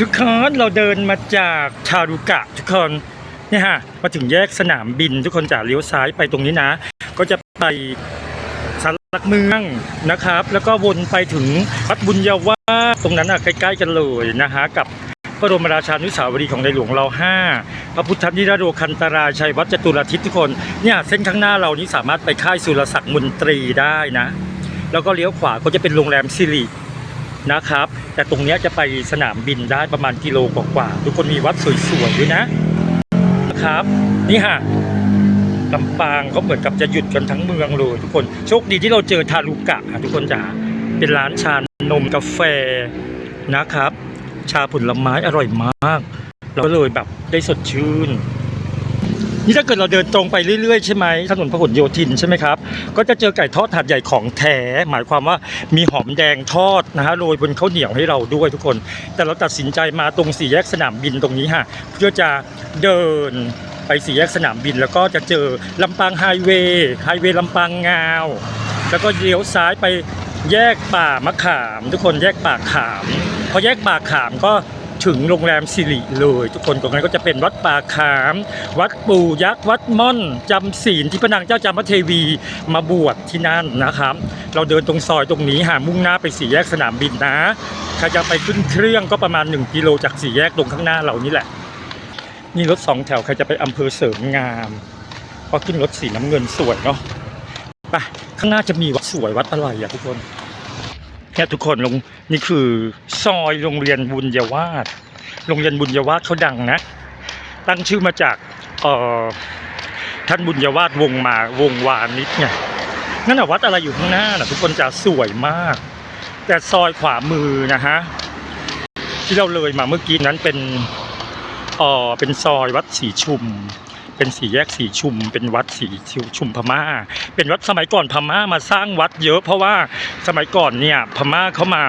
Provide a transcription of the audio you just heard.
ทุกคนเราเดินมาจากชารุกะทุกคนนี่ฮะมาถึงแยกสนามบินทุกคนจะเลี้ยวซ้ายไปตรงนี้นะ ก็จะไปสารลักเมืองนะครับ แล้วก็วนไปถึงวัดบุญญาวาตรงนั้นอะใกล้ๆกันเลยนะฮะกับพระบรมราชานุสาวรีย์ของในหลวงเราห้าพระพุทธนิรโรคันตราชัยวัดจตุรทิศทุกคนเนี่ยเส้นข้างหน้าเรานี้สามารถไปค่ายสุรศักดิ์มนตรีได้นะ แล้วก็เลี้ยวขวาก็จะเป็นโรงแรมสิริ นะครับ แต่ตรงนี้จะไปสนามบินได้ประมาณกิโลกว่าๆทุกคนมีวัดสวยๆด้วยนะนะครับ นี่ฮะลำปางเขาเหมือนกับจะหยุดกันทั้งเมืองเลยทุกคนโชคดีที่เราเจอทารุกะค่ะทุกคนจ๋าเป็นร้านชานมกาแฟนะครับ ชาผลไม้อร่อยมาก เราก็เลยแบบได้สดชื่น นี่ถ้าเกิดเราเดินตรงไปเรื่อยๆใช่ไหมถนนพหลโยธินใช่ไหมครับ ก็จะเจอไก่ทอดถาดใหญ่ของแท้หมายความว่ามีหอมแดงทอดนะฮะโรยบนข้าวเหนียวให้เราด้วยทุกคน แต่เราตัดสินใจมาตรงสี่แยกสนามบินตรงนี้ฮะเพื่อจะเดินไปสี่แยกสนามบินแล้วก็จะเจอลำปางไฮเวย์ไฮเวย์ลำปางงาว แล้วก็เลี้ยวซ้ายไปแยกป่ามะขาม ทุกคนแยกป่าขามพอแยกป่าขามก็ ถึงโรงแรมสิริเลย ทุกคนตรงนั้นก็จะเป็นวัดป่าขาม วัดปู่ยักษ์ วัดม่อนจำศีลที่พระนางเจ้าจามเทวีมาบวชที่นั่นนะครับ เราเดินตรงซอยตรงนี้หามุ่งหน้าไปสี่แยกสนามบินนะใครจะไปขึ้นเครื่องก็ประมาณ 1 กิโลจากสี่แยกตรงข้างหน้าเรานี่แหละนี่รถสองแถวใครจะไปอำเภอเสริมงามก็ขึ้นรถสีน้ำเงินสวยเนาะไปข้างหน้าจะมีวัดสวยวัดอะไรอะทุกคน แค่ยทุกคนลงนี่คือซอยโรงเรียนบุญยวาสโรงเรียนบุญยวาสเขาดังนะ ตั้งชื่อมาจากเอ่อท่านบุญยวาสวงมาวงวานิชไงนั่นแหะวัดอะไรอยู่ข้างหน้าน่ะทุกคนจะสวยมาก แต่ซอยขวามือนะฮะที่เราเลยมาเมื่อกี้นั้นเป็นเอ่อเป็นซอยวัดสีชุม เป็นสีแยกสีชุม เป็นวัดสีชุมพม่า เป็นวัดสมัยก่อนพม่ามาสร้างวัดเยอะเพราะว่าสมัยก่อนเนี่ยพม่าเขามา